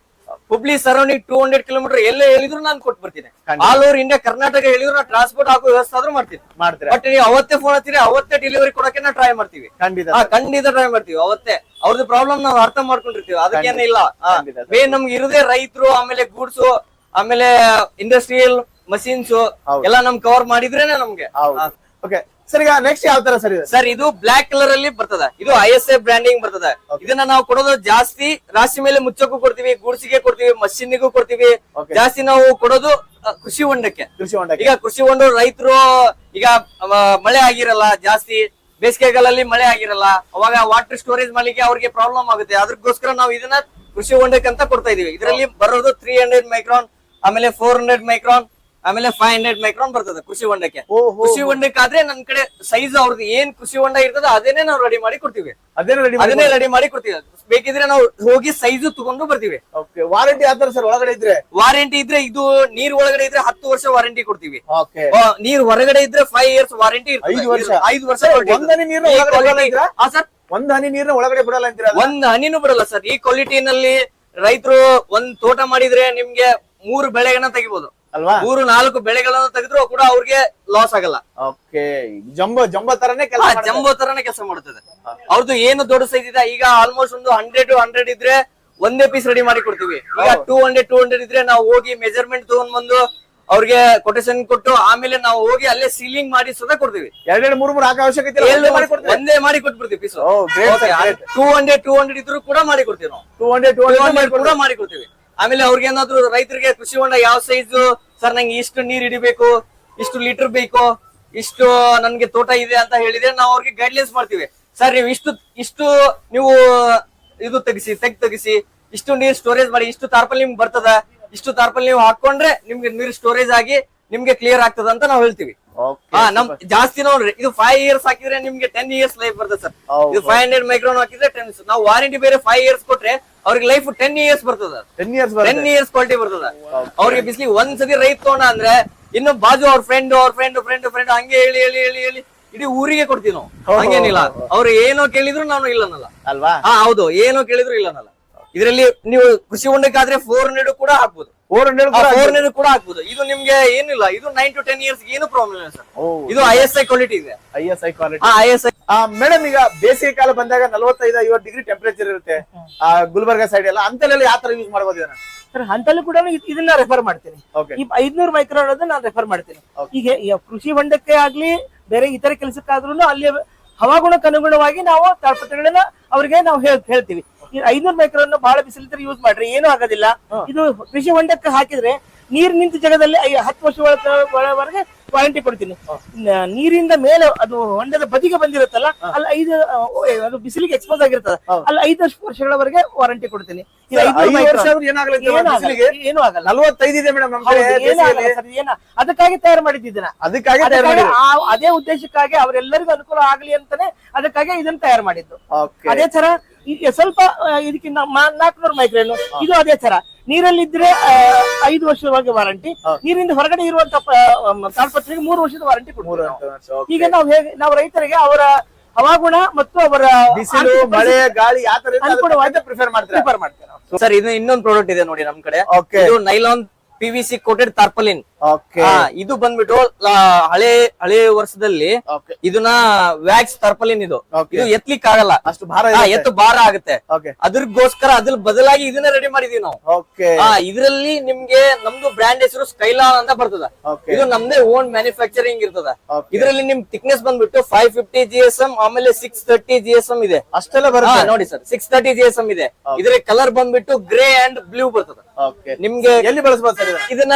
Hubli surrounding two hundred kilometre ಎಲ್ಲೇ ಹೇಳಿದ್ರು ನಾನು ಕೊಟ್ಟು ಬರ್ತೀನಿ. ಆಲ್ ಓವರ್ ಇಂಡಿಯಾ ಕರ್ನಾಟಕ ಹೇಳಿದ್ರು ನಾವು ಟ್ರಾನ್ಸ್ಪೋರ್ಟ್ ಹಾಕೋ ವ್ಯವಸ್ಥೆ ಆದ್ರೂ ಮಾಡ್ತೀನಿ. ಮಾಡ್ತೀರಾ? ಬಟ್ ನೀವು ಅವತ್ತೇ ಫೋನ್ ಹಚ್ಚಿದ್ರೆ ಅವತ್ತೇ ಡೆಲಿವರಿ ಕೊಡಕ್ಕೆ ನಾವು ಟ್ರೈ ಮಾಡ್ತೀವಿ. ಖಂಡಿತ ಖಂಡಿತ ಟ್ರೈ ಮಾಡ್ತೀವಿ ಅವತ್ತೇ. ಅವ್ರದ್ದು ಪ್ರಾಬ್ಲಮ್ ನಾವು ಅರ್ಥ ಮಾಡ್ಕೊಂಡಿರ್ತೀವಿ. ಅದಕ್ಕೇನಿಲ್ಲ. ಮೇನ್ ನಮ್ಗೆ ಇರದೇ ರೈತರು ಆಮೇಲೆ ಗೂಡ್ಸು ಆಮೇಲೆ ಇಂಡಸ್ಟ್ರಿಯಲ್ ಮಷೀನ್ಸ್. ಎಲ್ಲ ನಮ್ ಕವರ್ ಮಾಡಿದ್ರೇನೆ ನಮ್ಗೆ. ಓಕೆ ಸರ್ ಈಗ ನೆಕ್ಸ್ಟ್ ಯಾವ ತರ ಸರ್ ಸರ್ ಇದು ಬ್ಲಾಕ್ ಕಲರ್ ಅಲ್ಲಿ ಬರ್ತದ. ಇದು ಐ ಎಸ್ ಐ ಬ್ರ್ಯಾಂಡಿಂಗ್ ಬರ್ತದ. ಇದನ್ನ ನಾವು ಕೊಡೋದು ಜಾಸ್ತಿ ರಾಶಿ ಮೇಲೆ ಮುಚ್ಚಕ್ಕೂ ಕೊಡ್ತೀವಿ ಗೂಡ್ಸಿಗೆ ಕೊಡ್ತೀವಿ ಮಷಿನ್ಗೂ ಕೊಡ್ತೀವಿ. ಜಾಸ್ತಿ ನಾವು ಕೊಡೋದು ಕೃಷಿ ಹೊಂಡಕ್ಕೆ. ಕೃಷಿ ಹೊಂಡಕ್ಕೆ. ಈಗ ಕೃಷಿ ಹೊಂಡ ರೈತರು ಈಗ ಮಳೆ ಆಗಿರಲ್ಲ ಜಾಸ್ತಿ ಬೇಸಿಗೆಗಾಲಲ್ಲಿ ಮಳೆ ಆಗಿರಲ್ಲ ಅವಾಗ ವಾಟರ್ ಸ್ಟೋರೇಜ್ ಮಾಡ್ಲಿಕ್ಕೆ ಅವ್ರಿಗೆ ಪ್ರಾಬ್ಲಮ್ ಆಗುತ್ತೆ. ಅದಕ್ಕೋಸ್ಕರ ನಾವು ಇದನ್ನ ಕೃಷಿ ಹೊಂಡಕ್ಕೆ ಅಂತ ಕೊಡ್ತಾ ಇದೀವಿ. ಇದರಲ್ಲಿ ಬರೋದು ತ್ರೀ ಹಂಡ್ರೆಡ್ ಮೈಕ್ರಾನ್ ಆಮೇಲೆ ಫೋರ್ ಹಂಡ್ರೆಡ್ ಮೈಕ್ರಾನ್ ಆಮೇಲೆ ಫೈವ್ ಹಂಡ್ರೆಡ್ ಮೈಕ್ರೋನ್ ಬರ್ತದೆ ಕೃಷಿ ಹೊಂಡಕ್ಕೆ. ಕೃಷಿ ಹೊಂಡಕ್ಕಾದ್ರೆ ನನ್ ಕಡೆ ಸೈಜ್ ಅವ್ರದ್ದು ಏನ್ ಕೃಷಿ ಹೊಂಡ ಇರ್ತದೆ ಅದೇನೇ ನಾವು ರೆಡಿ ಮಾಡಿ ಕೊಡ್ತೀವಿ. ಅದೇನೇ ರೆಡಿ ಅದನ್ನೇ ರೆಡಿ ಮಾಡಿ ಕೊಡ್ತೀವಿ. ಬೇಕಿದ್ರೆ ನಾವು ಹೋಗಿ ಸೈಜ್ ತಗೊಂಡು ಬರ್ತೀವಿ. ವಾರಂಟಿ ಆದ್ರೆ ಸರ್ ಒಳಗಡೆ ಇದ್ರೆ? ವಾರಂಟಿ ಇದ್ರೆ ಇದು ನೀರ್ ಒಳಗಡೆ ಇದ್ರೆ ಹತ್ತು ವರ್ಷ ವಾರಂಟಿ ಕೊಡ್ತೀವಿ. ನೀರ್ ಹೊರಗಡೆ ಇದ್ರೆ ಫೈವ್ ಇಯರ್ಸ್ ವಾರಂಟಿ ಐದು ವರ್ಷ? ಸರ್, ಒಂದ್ ಹನಿ ನೀರ್ ನೀರ್ನ ಒಳಗಡೆ ಬಿಡಲ್ಲ ಅಂತೀರಾ? ಒಂದ್ ಹನಿನೂ ಬಿಡಲ್ಲ ಸರ್ ಈ ಕ್ವಾಲಿಟಿನಲ್ಲಿ ರೈತರು ಒಂದ್ ತೋಟ ಮಾಡಿದ್ರೆ ನಿಮ್ಗೆ ಮೂರು ಬೆಳೆಗಳನ್ನ ತೆಗಿಬಹುದು ಅಲ್ವಾ? ಮೂರು ನಾಲ್ಕು ಬೆಳೆಗಳನ್ನ ತೆಗೆದ್ರು ಕೂಡ ಅವ್ರಿಗೆ ಲಾಸ್ ಆಗಲ್ಲ. ಓಕೆ ಜಂಬೋ ಜಂಬೋ ತರನೇ ಕೆಲಸ ಜಂಬೋ ತರನೇ ಕೆಲಸ ಮಾಡುತ್ತದೆ ಅವ್ರದ್ದು ಏನು ದೊಡ್ಡ ಸೈಜ್ ಇದೆ ಈಗ ಆಲ್ಮೋಸ್ಟ್ ಒಂದು ಹಂಡ್ರೆಡ್ ಹಂಡ್ರೆಡ್ ಇದ್ರೆ ಒಂದೇ ಪೀಸ್ ರೆಡಿ ಮಾಡಿ ಕೊಡ್ತೀವಿ. ಈಗ ಟೂ ಹಂಡ್ರೆಡ್ ಟೂ ಹಂಡ್ರೆಡ್ ಇದ್ರೆ ನಾವು ಹೋಗಿ ಮೆಜರ್ಮೆಂಟ್ ತಗೊಂಡ್ ಬಂದು ಅವ್ರಿಗೆ ಕೊಟೇಶನ್ ಕೊಟ್ಟು ಆಮೇಲೆ ನಾವು ಹೋಗಿ ಅಲ್ಲೇ ಸೀಲಿಂಗ್ ಮಾಡಿ ಸದಾ ಕೊಡ್ತೀವಿ. ಎರಡೆರಡು ಮೂರು ಮೂರು ಹಾಕೋ ಅವಶ್ಯಕತೆ ಒಂದೇ ಮಾಡಿ ಕೊಟ್ಬಿಡ್ತೀವಿ piece. Two hundred two hundred ಇದ್ರು ಕೂಡ ಮಾಡಿ ಕೊಡ್ತೀವಿ ನಾವು. ಟೂ ಹಂಡ್ರೆಡ್ ಟೂ ಹಂಡ್ರೆಡ್ ಕೂಡ ಮಾಡಿ ಕೊಡ್ತೀವಿ. ಆಮೇಲೆ ಅವ್ರಿಗೆ ಏನಾದ್ರು ರೈತರಿಗೆ ಕೃಷಿ ಹೊಂಡ ಯಾವ ಸೈಜ್ ಸರ್ ನಂಗೆ ಇಷ್ಟು ನೀರ್ ಹಿಡಿಬೇಕು ಇಷ್ಟು ಲೀಟರ್ ಬೇಕು ಇಷ್ಟು ನನ್ಗೆ ತೋಟ ಇದೆ ಅಂತ ಹೇಳಿದ್ರೆ ನಾವು ಅವ್ರಿಗೆ ಗೈಡ್ಲೈನ್ಸ್ ಮಾಡ್ತೀವಿ. ಸರ್ ನೀವು ಇಷ್ಟು ಇಷ್ಟು ನೀವು ಇದು ತೆಗಿಸಿ ತೆಗ್ ತೆಗಿಸಿ ಇಷ್ಟು ನೀರ್ ಸ್ಟೋರೇಜ್ ಮಾಡಿ ಇಷ್ಟು ತಾರ್ಪಲ್ ನಿಮ್ಗೆ ಬರ್ತದ ಇಷ್ಟು ತಾರ್ಪಲ್ ನೀವು ಹಾಕೊಂಡ್ರೆ ನಿಮ್ಗೆ ನೀರ್ ಸ್ಟೋರೇಜ್ ಆಗಿ ನಿಮ್ಗೆ ಕ್ಲಿಯರ್ ಆಗ್ತದ ಅಂತ ನಾವು ಹೇಳ್ತೀವಿ. ಹಾ ನಮ್ ಜಾಸ್ತಿ ನೋಡ್ರಿ ಇದು ಫೈವ್ ಇಯರ್ಸ್ ಹಾಕಿದ್ರೆ ನಿಮ್ಗೆ ಟೆನ್ ಇಯರ್ಸ್ ಲೈಫ್ ಬರ್ತದೆ ಸರ್ ಇದು ಫೈವ್ ಹಂಡ್ರೆಡ್ ಮೈಕ್ರೋನ್ ಹಾಕಿದ್ರೆ ಟೆನ್ ನಾವು ವಾರಂಟಿ ಬೇರೆ ಫೈವ್ ಇಯರ್ಸ್ ಕೊಟ್ರೆ ಅವ್ರಿಗೆ ಲೈಫ್ ಟೆನ್ ಇಯರ್ಸ್ ಬರ್ತದ ten years ten years quality ಬರ್ತದ. ಅವ್ರಿಗೆ ಬಿಸಿಲಿ ಒಂದ್ ಸತಿ ರೈತ ತೋಣ ಅಂದ್ರೆ ಇನ್ನು ಬಾಜು ಅವ್ರ ಫ್ರೆಂಡ್ ಅವ್ರ ಫ್ರೆಂಡ್ ಫ್ರೆಂಡ್ ಫ್ರೆಂಡ್ ಹಂಗೆ ಹೇಳಿ ಹೇಳಿ ಹೇಳಿ ಹೇಳಿ ಇಡೀ ಊರಿಗೆ ಕೊಡ್ತೀವಿ ನಾವು. ಹಂಗೇನಿಲ್ಲ. ಅವ್ರು ಏನೋ ಕೇಳಿದ್ರು ನಾನು ಇಲ್ಲನಲ್ಲ. ಅಲ್ವಾ? ಹಾ ಹೌದು. ಏನೋ ಕೇಳಿದ್ರು ಇಲ್ಲನಲ್ಲ. ಇದರಲ್ಲಿ ನೀವು ಕೃಷಿ ಹೊಂಡಕ್ಕಾದ್ರೆ ಫೋರ್ ಹಂಡ್ರೆಡ್ ಕೂಡ ಹಾಕ್ಬೋದು. ಫೋರ್ ಹಂಡ್ರೆಡ್ ಫೋರ್ ಹಂಡ್ರೆಡ್ ಕೂಡ ಆಗ್ಬೋದು. ಇದು ನಿಮ್ಗೆ ಏನಿಲ್ಲ. ಇದು ನೈನ್ ಟು ಟೆನ್ ಇಯರ್ಸ್ ಏನು ಪ್ರಾಬ್ಲಮ್ ಇಲ್ಲ ಸರ್ ಇದು ಐ ಎಸ್ ಐ ಕ್ವಾಲಿಟಿ ಇದೆ. I S I quality I S I madam ಈಗ ಬೇಸಿಗೆ ಕಾಲ ಬಂದಾಗ ನಲವತ್ತೈದು ಐವತ್ತು ಡಿಗ್ರಿ ಟೆಂಪರೇಚರ್ ಇರುತ್ತೆ. ಆ ಗುಲ್ಬರ್ಗ ಸೈಡ್ ಎಲ್ಲ. ಅಂತಲ್ಲೆಲ್ಲ ಯಾವ ತರ ಯೂಸ್ ಮಾಡಬಹುದು ಇದನ್ನ? ಸರ್ ಅಂತಲ್ಲೂ ಕೂಡ ಇದ್- ಇದನ್ನ ರೆಫರ್ ಮಾಡ್ತೀನಿ. ಓಕೆ ಈ ಐದ್ನೂರು ಮೈಕ್ರೋನ್ ಅನ್ನೋದನ್ನ ನಾನು ರೆಫರ್ ಮಾಡ್ತೀನಿ. ಈಗ ಈ ಕೃಷಿ ಹೊಂಡಕ್ಕೆ ಆಗ್ಲಿ ಬೇರೆ ಇತರ ಕೆಲಸಕ್ಕಾದ್ರೂ ಅಲ್ಲಿ ಹವಾಗುಣಕ್ಕೆ ಅನುಗುಣವಾಗಿ ನಾವು ತಾಳ್ಪತ್ರೆಗಳನ್ನ ಅವ್ರಿಗೆ ನಾವು ಹೇಳ್ ಹೇಳ್ತೀವಿ. ಐನೂರು ಮೈಕ್ರೋನ್ ಬಹಳ ಬಿಸಿಲಿದ್ರೆ ಯೂಸ್ ಮಾಡ್ರಿ ಏನೂ ಆಗೋದಿಲ್ಲ. ಇದು ಕೃಷಿ ಹೊಂಡಕ್ಕೆ ಹಾಕಿದ್ರೆ ನೀರ್ ನಿಂತ ಜಾಗದಲ್ಲಿ ಹತ್ತು ವರ್ಷ ಒಳವರೆಗೆ ವಾರಂಟಿ ಕೊಡ್ತೀನಿ. ನೀರಿಂದ ಮೇಲೆ ಅದು ಹೊಂಡದ ಬದಿಗೆ ಬಂದಿರುತ್ತಲ್ಲ ಅಲ್ಲಿ ಐದು ಅದು ಬಿಸಿಲಿಗೆ ಎಕ್ಸ್ಪೋಸ್ ಆಗಿರ್ತದೆ. ಅಲ್ಲಿ ಐದು ವರ್ಷಗಳವರೆಗೆ ವಾರಂಟಿ ಕೊಡ್ತೀನಿ. ಈ 500 ಐದು micron- ವರ್ಷ ಆದ್ರೂ ಏನಾಗಲ್ಲ ಇದು ಏನೂ? ಆಗಲ್ಲ, ಮೇಡಮ್ ಅದಕ್ಕಾಗಿ ತಯಾರು ಮಾಡಿದ್ದಿದ್ದನ್ನ ಅದಕ್ಕಾಗಿ ಅದೇ ಉದ್ದೇಶಕ್ಕಾಗಿ ಅವರೆಲ್ಲರಿಗೂ ಅನುಕೂಲ ಆಗ್ಲಿ ಅಂತಾನೆ ಅದಕ್ಕಾಗಿ ಇದನ್ನ ತಯಾರು ಮಾಡಿದ್ದು. ಅದೇ ತರ ಈಗ ಸ್ವಲ್ಪ ಇದಕ್ಕಿಂತ ನಾಲ್ಕುನೂರು ಮೈಕ್ರೇನು? ಇದು ಅದೇ ತರ ನೀರಲ್ಲಿದ್ರೆ ಐದು ವರ್ಷದವರೆಗೆ ವಾರಂಟಿ. ನೀರಿಂದ ಹೊರಗಡೆ ಇರುವಂತ ತಾಳ್ಪತ್ರೆಗೆ ಮೂರು ವರ್ಷದ ವಾರಂಟಿ ಕೊಡ್ತೀವಿ. ಈಗ ನಾವು ಹೇಗೆ ನಾವು ರೈತರಿಗೆ ಅವರ ಹವಾಗುಣ ಮತ್ತು ಅವರ ಬಿಸಿಲು ಮಳೆ ಗಾಳಿ ಯಾವ ತರ ಪ್ರಿಫರ್ ಮಾಡ್ತಾರೆ? ಮಾಡ್ತೇವೆ ನಾವು. ಸರ್ ಇದು ಇನ್ನೊಂದು ಪ್ರಾಡಕ್ಟ್ ಇದೆ ನೋಡಿ ನಮ್ ಕಡೆ. Nylon P V C coated tarpaulin ಇದು ಬಂದ್ಬಿಟ್ಟು ಹಳೆ ಹಳೆ ವರ್ಷದಲ್ಲಿ ಇದನ್ನ ವ್ಯಾಕ್ಸ್ ತರ್ಪಲಿನ್ ಇದು. ಇದು ಎತ್ಲಿಕ್ ಆಗಲ್ಲ ಅಷ್ಟು ಭಾರ ಎತ್ತು ಭಾರ ಆಗುತ್ತೆ. ಅದ್ರಗೋಸ್ಕರ ಅದ್ರ ಬದಲಾಗಿ ಇದನ್ನ ರೆಡಿ ಮಾಡಿದೀವಿ ನಾವು. ಇದ್ರಲ್ಲಿ ನಿಮ್ಗೆ ನಮ್ದು ಬ್ರ್ಯಾಂಡ್ ಹೆಸರು ಸ್ಕೈಲಾನ್ ಅಂತ ಬರ್ತದ. ಇದು ನಮ್ದೇ ಓನ್ ಮ್ಯಾನುಫ್ಯಾಕ್ಚರಿಂಗ್ ಇರ್ತದ. ಇದರಲ್ಲಿ ನಿಮ್ ಥಿಕ್ನೆಸ್ ಬಂದ್ಬಿಟ್ಟು five fifty G S M ಆಮೇಲೆ six thirty G S M ಇದೆ. ಅಷ್ಟೆಲ್ಲ ಬರುತ್ತೆ? ನೋಡಿ sir six thirty G S M ಇದೆ. ಇದ್ರ ಕಲರ್ ಬಂದ್ಬಿಟ್ಟು ಗ್ರೇ ಅಂಡ್ ಬ್ಲೂ ಬರ್ತದ. ನಿಮ್ಗೆ ಎಲ್ಲಿ ಬಳಸಬಹುದು ಸರ್ ಇದನ್ನ? ಇದನ್ನ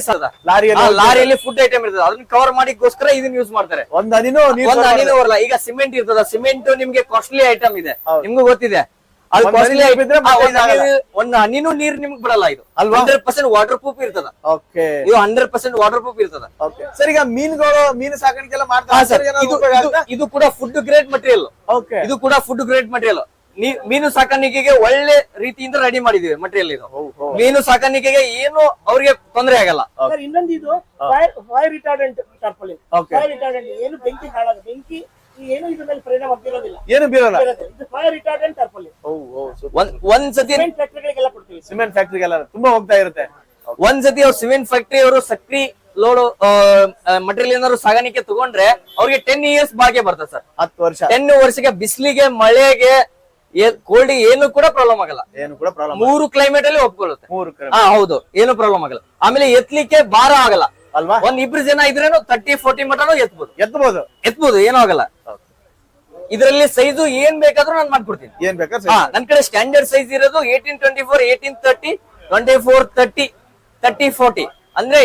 ಜಾಸ್ತಿ ಲಾರಿಯಲ್ಲಿ ಲಾರಿಯಲ್ಲಿ ಫುಡ್ ಐಟಮ್ ಇರ್ತದೆ. ಅದನ್ನ ಕವರ್ ಮಾಡಿಗೋಸ್ಕರ ಇದನ್ನ ಯೂಸ್ ಮಾಡ್ತಾರೆ. ಒಂದ್ ಹನಿನೂ ಒಂದ್ ಹನಿನೂ ಬರಲ್ಲ. ಈಗ ಸಿಮೆಂಟ್ ಇರ್ತದ. ಸಿಮೆಂಟ್ ನಿಮ್ಗೆ ಕಾಸ್ಟ್ಲಿ ಐಟಮ್ ಇದೆ. ನಿಮ್ಗೂ ಗೊತ್ತಿದೆ. ಅದು ಒಂದ್ ಹನಿನೂ ನೀರ್ ನಿಮ್ಗೆ ಬಿಡಲ್ಲ ಇದು? ಹಂಡ್ರೆಡ್ ಪರ್ಸೆಂಟ್ ವಾಟರ್ ಪ್ರೂಫ್ ಇರ್ತದ. ಓಕೆ. ಇದು ಹಂಡ್ರೆಡ್ ಪರ್ಸೆಂಟ್ ವಾಟರ್ ಪ್ರೂಫ್ ಇರ್ತದ. ಓಕೆ. ಸರ್ ಈಗ ಮೀನುಗಳು ಮೀನು ಸಾಕಾಣಿಕೆ ಎಲ್ಲ ಮಾಡ್ತಾರೆ ಇದು ಕೂಡ ಫುಡ್ ಗ್ರೇಟ್ ಮಟೀರಿಯಲ್ ಓಕೆ. ಇದು ಕೂಡ ಫುಡ್ ಗ್ರೇಟ್ ಮಟೀರಿಯಲ್ ಮೀನು ಸಾಕಾಣಿಕೆಗೆ ಒಳ್ಳೆ ರೀತಿಯಿಂದ ರೆಡಿ ಮಾಡಿದೀವಿ ಮಟೀರಿಯಲ್ ಇದು. ಮೀನು ಸಾಕಾಣಿಕೆಗೆ ಏನು ಅವ್ರಿಗೆ ತೊಂದರೆ ಆಗಲ್ಲ. ಇನ್ನೊಂದು ಇದು fire retardant tarpaulin fire retardant ಏನು ಬೆಂಕಿ ಹಾಳಾಗ ಬೆಂಕಿ ಏನು ಇದ್ರ ಮೇಲೆ ಪರಿಣಾಮ ಬೀರೋದಿಲ್ಲ. ಏನು ಬೀರಲ್ಲ? ಇದು ಫೈರ್ ರಿಟಾರ್ಡೆಂಟ್ ಟಾರ್ಪಲಿನ್ ಓ ಓ ಒಂದ್ ಸತಿ ಸಿಮೆಂಟ್ ಫ್ಯಾಕ್ಟರಿಗಳಿಗೆಲ್ಲ ಕೊಡ್ತೀವಿ ಸಿಮೆಂಟ್ ಫ್ಯಾಕ್ಟ್ರಿಗೆಲ್ಲ ತುಂಬಾ ಹೋಗ್ತಾ ಇರುತ್ತೆ. ಒಂದ್ ಸತಿ ಅವ್ರು ಸಿಮೆಂಟ್ ಫ್ಯಾಕ್ಟರಿ ಅವರು ಸಕ್ರಿ ಲೋಡ್ ಮಟೀರಿಯಲ್ ಏನಾದ್ರು ಸಾಗಾಣಿಕೆ ತಗೊಂಡ್ರೆ ಅವ್ರಿಗೆ ಟೆನ್ ಇಯರ್ಸ್ ಬಾಳಿಕೆ ಬರ್ತದೆ ಸರ್. ಹತ್ತು ವರ್ಷ. ಟೆನ್ ವರ್ಷಕ್ಕೆ ಬಿಸಿಲಿಗೆ ಮಳೆಗೆ ಕೋಲ್ಡ್ ಏನು ಕೂಡ ಪ್ರಾಬ್ಲಮ್ ಆಗಲ್ಲ. ಏನು ಕೂಡ ಪ್ರಾಬ್ಲಮ್ ಮೂರು ಕ್ಲೈಮೇಟ್ ಅಲ್ಲಿ ಒಪ್ಕೊಳ್ಳುತ್ತೆ. ಮೂರು ಹಾ ಹೌದು. ಏನು ಪ್ರಾಬ್ಲಮ್ ಆಗಲ್ಲ. ಆಮೇಲೆ ಎತ್ಲಿಕ್ಕೆ ಭಾರ ಆಗಲ್ಲ. ಅಲ್ವಾ? ಒಂದ್ ಇಬ್ರು ಜನ ಇದ್ರೇನು ತರ್ಟಿ ಫೋರ್ಟಿ ಮಟನು ಎತ್ಬಹುದು ಎತ್ಬಹುದು ಎತ್ಬಹುದು ಏನೂ ಆಗಲ್ಲ. ಇದರಲ್ಲಿ ಸೈಜು ಏನ್ ಬೇಕಾದ್ರೂ ನಾನು ಮಾಡ್ಕೊಡ್ತೀನಿ. ಏನ್ ಬೇಕಾದ್ರೆ ಹಾ ನನ್ ಕಡೆ ಸ್ಟ್ಯಾಂಡರ್ಡ್ ಸೈಜ್ ಇರೋದು eighteen twenty four eighteen thirty twenty four thirty thirty forty ಅಂದ್ರೆ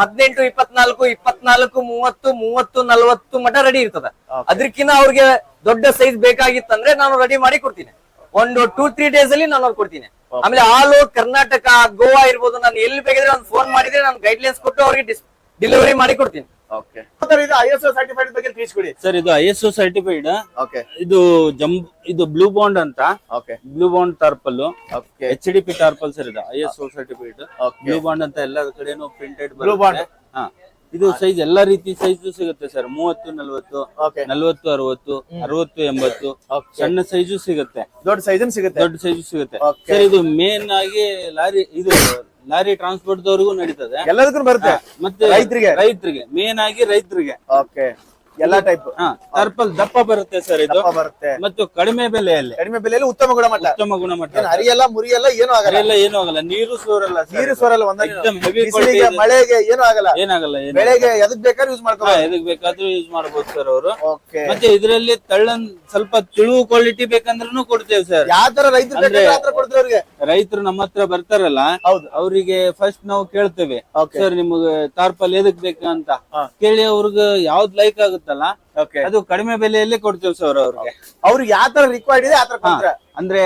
ಹದಿನೆಂಟು ಇಪ್ಪತ್ನಾಲ್ಕು ಇಪ್ಪತ್ನಾಲ್ಕು ಮೂವತ್ತು ಮೂವತ್ತು ನಲವತ್ತು ಮಟ ರೆಡಿ ಇರ್ತದ. ಅದಕ್ಕಿಂತ ಅವ್ರಿಗೆ ದೊಡ್ಡ ಸೈಜ್ ಬೇಕಾಗಿತ್ತಂದ್ರೆ ನಾನು ರೆಡಿ ಮಾಡಿ ಕೊಡ್ತೀನಿ. ಒಂದು ಟೂ ತ್ರೀ ಡೇಸ್ ಅಲ್ಲಿ ನಾನು ಅವ್ರು ಕೊಡ್ತೀನಿ. ಆಮೇಲೆ ಆಲ್ ಓವರ್ ಕರ್ನಾಟಕ ಗೋವಾ ಇರ್ಬೋದು ನಾನು ಎಲ್ಲಿ ಬೇಕಿದ್ರೆ ಒಂದು ಫೋನ್ ಮಾಡಿದ್ರೆ ನಾನು ಗೈಡ್ಲೈನ್ಸ್ ಕೊಟ್ಟು ಅವ್ರಿಗೆ ಡೆಲಿವರಿ ಮಾಡಿ ಕೊಡ್ತೀನಿ. ಓಕೆ ಇದು ಐ ಎಸ್ ಸರ್ಟಿಫೈಡ್ ಬಗ್ಗೆ ತಿಳಿಸ್ಕೊಡಿ ಸರ್ ಇದು I S O certified okay ಇದು ಜಂಬ್ ಇದು ಬ್ಲೂ ಬಾಂಡ್ ಅಂತ. Okay blue bond tarpaulin okay H D P tarpaulin sir ಇದು I S O certified blue bond ಅಂತ ಎಲ್ಲ ಕಡೆನೂ ಪ್ರಿಂಟೆಡ್ ಬ್ಲೂ ಬಾಂಡ್ ಹಾ. ಇದು ಸೈಜ್ ಎಲ್ಲಾ ರೀತಿ ಸೈಜ್ ಸಿಗುತ್ತೆ ಸರ್ ಮೂವತ್ತು ನಲ್ವತ್ತು ಓಕೆ ನಲ್ವತ್ತು ಅರವತ್ತು ಅರವತ್ತು ಎಂಬತ್ತು. ಸಣ್ಣ ಸೈಜು ಸಿಗುತ್ತೆ. ದೊಡ್ಡ ಸೈಜ್ ಸಿಗುತ್ತೆ. ದೊಡ್ಡ ಸೈಜು ಸಿಗುತ್ತೆ. ಸರ್ ಇದು ಮೇನ್ ಆಗಿ ಲಾರಿ ಇದು ಲಾರಿ ಟ್ರಾನ್ಸ್ಪೋರ್ಟ್ ದವರಿಗೂ ನಡೀತದೆ. ಎಲ್ಲದಕ್ಕೂ ಬರುತ್ತೆ. ಮತ್ತೆ ರೈತರಿಗೆ. ರೈತರಿಗೆ ಮೇನ್ ಆಗಿ ರೈತರಿಗೆ. ಓಕೆ ಎಲ್ಲಾ ಟೈಪ್ ಹಾ ಟಾರ್ಪಲ್ ದಪ್ಪ ಬರುತ್ತೆ ಸರ್ ಇದು. ಬರುತ್ತೆ. ಮತ್ತು ಕಡಿಮೆ ಬೆಲೆಯಲ್ಲಿ. ಕಡಿಮೆ ಬೆಲೆಯಲ್ಲಿ ಉತ್ತಮ ಗುಣಮಟ್ಟ. ಉತ್ತಮ ಗುಣಮಟ್ಟ. ಹರಿಯಲ್ಲ ಮುರಿಯಲ್ಲ ಏನು ಆಗಲ್ಲ. ಎಲ್ಲ ಏನು ಆಗಲ್ಲ. ನೀರು ಸೋರಲ್ಲ ನೀರು ಸೋರಲ್ಲ ಒಂದೇ. ಮಳೆಗೆ ಏನು ಆಗಲ್ಲ. ಏನಾಗಲ್ಲ ಬೆಳೆಗೆ ಎದಕ್ ಬೇಕಾದ್ರೂ ಯೂಸ್ ಮಾಡ್ಕೋ ಎದಕ್ ಬೇಕಾದ್ರೂ ಯೂಸ್ ಮಾಡಬಹುದು ಸರ್ ಅವರು. ಮತ್ತೆ ಇದರಲ್ಲಿ ತಳ್ಳನ್ ಸ್ವಲ್ಪ ತಿಳುವು ಕ್ವಾಲಿಟಿ ಬೇಕಂದ್ರೂ ಕೊಡ್ತೇವೆ ಸರ್ ಯಾವ ತರ ರೈತರು ರೈತರು ನಮ್ಮ ಹತ್ರ ಬರ್ತಾರಲ್ಲ ಹೌದು. ಅವರಿಗೆ ಫಸ್ಟ್ ನಾವು ಕೇಳ್ತೇವೆ. ಸರ್ ನಿಮಗೆ ತಾರ್ಪಲ್ ಎದಕ್ ಬೇಕಂತ ಅಂತ. ಕೇಳಿ ಅವ್ರಿಗೆ ಯಾವ್ದ್ ಲೈಕ್ ಆಗುತ್ತಲ್ಲ ಓಕೆ ಅದು ಕಡಿಮೆ ಬೆಲೆಯಲ್ಲಿ ಕೊಡ್ತೀವಿ ಸರ್ ಅವ್ರಿಗೆ. ಅವ್ರಿಗೆ ಯಾವ ತರ ರಿಕ್ವೈರ್ಡ್ ಇದೆ ಆ ತರ ಕೊಡ್ತಾರೆ ಅಂದ್ರೆ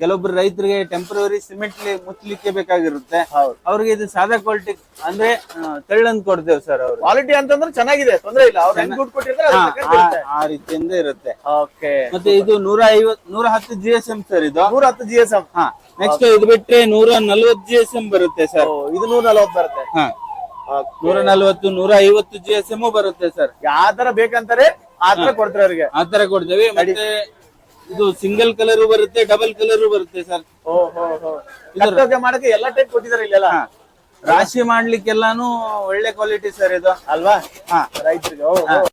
ಕೆಲವೊಬ್ರು ರೈತರಿಗೆ ಟೆಂಪರರಿ ಸಿಮೆಂಟ್ ಮುಚ್ಚಲಿಕ್ಕೆ ಬೇಕಾಗಿರುತ್ತೆ. ಅವ್ರಿಗೆ ಇದು ಸಾದಾ ಕ್ವಾಲಿಟಿ ಅಂದ್ರೆ ಆ, ತೆಳ್ಳನ್ ಕೊಡ್ತೇವೆ ಸರ್ ಅವ್ರು. ಕ್ವಾಲಿಟಿ ಅಂತಂದ್ರೆ ಚೆನ್ನಾಗಿದೆ ತೊಂದ್ರೆ ಇಲ್ಲ. ಅವ್ರು ಹೆಂಗ್ ದುಡ್ಡು ಕೊಟ್ಟಿರ್ತಾರೆ ಇರುತ್ತೆ. ಆ- ರೀತಿಯಿಂದ ಇರುತ್ತೆ. ಮತ್ತೆ ಇದು ನೂರ ಐವತ್ ನೂರ ಹತ್ತು ಜಿ ಎಸ್ ಎಂ ಸರ್ ಇದು. ನೂರ ಹತ್ತು ಜಿ ಎಸ್ ಎಂ ಹಾ ನೆಕ್ಸ್ಟ್ ಇದು ಬಿಟ್ರೆ ನೂರ ನಲ್ವತ್ತು ಜಿ ಎಸ್ ಎಂ ಬರುತ್ತೆ ಸರ್. ಇದು ನೂರ ನಲವತ್ತು ಬರುತ್ತೆ. ಹಾ. ನೂರ ನಲ್ವತ್ತು ನೂರ ಐವತ್ತು ಜಿ ಎಸ್ ಎಂ ಬರುತ್ತೆ ಸರ್. ಯಾವ ತರ ಬೇಕಂತಾರೆ ಆತರ ತರ ಕೊಡ್ತಾರೆ ಅವ್ರಿಗೆ. ಆ ತರ ಕೊಡ್ತೇವೆ. ಮತ್ತೆ ಇದು ಸಿಂಗಲ್ ಕಲರ್ ಬರುತ್ತೆ ಡಬಲ್ ಕಲರ್ ಬರುತ್ತೆ ಸರ್. ಕರ್ತವ್ಯ ಮಾಡಕ್ಕೆ ಎಲ್ಲ ಟೈಪ್ ಕೊಟ್ಟಿದ್ದಾರೆ ಇಲ್ಲೆಲ್ಲ? ರಾಶಿ ಮಾಡ್ಲಿಕ್ಕೆಲ್ಲಾನು ಒಳ್ಳೆ ಕ್ವಾಲಿಟಿ ಸರ್ ಇದು. ಅಲ್ವಾ? ಹಾ. ರೈತರಿಗೆ.